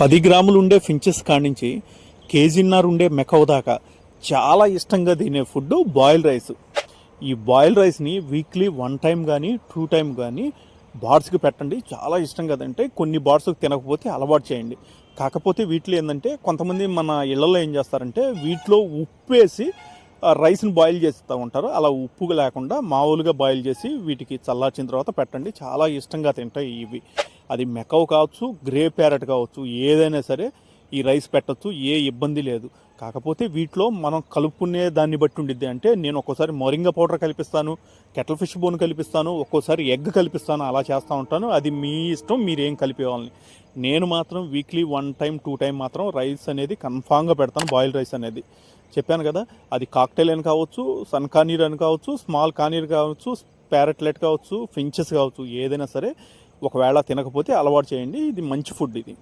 పది గ్రాములు ఉండే ఫించెస్ కానించి కేజీన్నర ఉండే మెకవ్ దాకా చాలా ఇష్టంగా తినే ఫుడ్ బాయిల్ రైస్. ఈ బాయిల్ రైస్ని వీక్లీ వన్ టైం కానీ టూ టైం కానీ బార్డ్స్కి పెట్టండి. చాలా ఇష్టంగా కదంటే కొన్ని బార్డ్స్కి తినకపోతే అలవాటు చేయండి. కాకపోతే వీటిలో ఏంటంటే కొంతమంది మన ఇళ్ళలో ఏం చేస్తారంటే వీటిలో ఉప్పు వేసి రైస్ని బాయిల్ చేస్తూ ఉంటారు. అలా ఉప్పు లేకుండా మామూలుగా బాయిల్ చేసి వీటికి చల్లార్చిన తర్వాత పెట్టండి. చాలా ఇష్టంగా తింటాయి ఇవి. అది మెకవ్ కావచ్చు గ్రే ప్యారెట్ కావచ్చు ఏదైనా సరే ఈ రైస్ పెట్టచ్చు ఏ ఇబ్బంది లేదు. కాకపోతే వీటిలో మనం కలుపుకునే దాన్ని బట్టి ఉండిద్ది. అంటే నేను ఒక్కోసారి మొరింగా పౌడర్ కలిపిస్తాను కెటల్ ఫిష్ బోన్ కలిపిస్తాను ఒక్కోసారి ఎగ్ కలిపిస్తాను అలా చేస్తూ ఉంటాను. అది మీ ఇష్టం మీరేం కలిపేవాలని కలిపేవాళ్ళని. నేను మాత్రం weekly one time two time మాత్రం రైస్ అనేది కన్ఫామ్గా పెడతాను బాయిల్ రైస్ అనేది. చెప్పాను కదా అది కాక్టైల్ అని కావచ్చు సన్ కానీర్ అని కావచ్చు స్మాల్ కానీర్ కావచ్చు ప్యారెట్లెట్ కావచ్చు ఫించెస్ కావచ్చు ఏదైనా సరే ఒకవేళ తినకపోతే అలవాటు చేయండి. ఇది మంచి ఫుడ్ ఇది.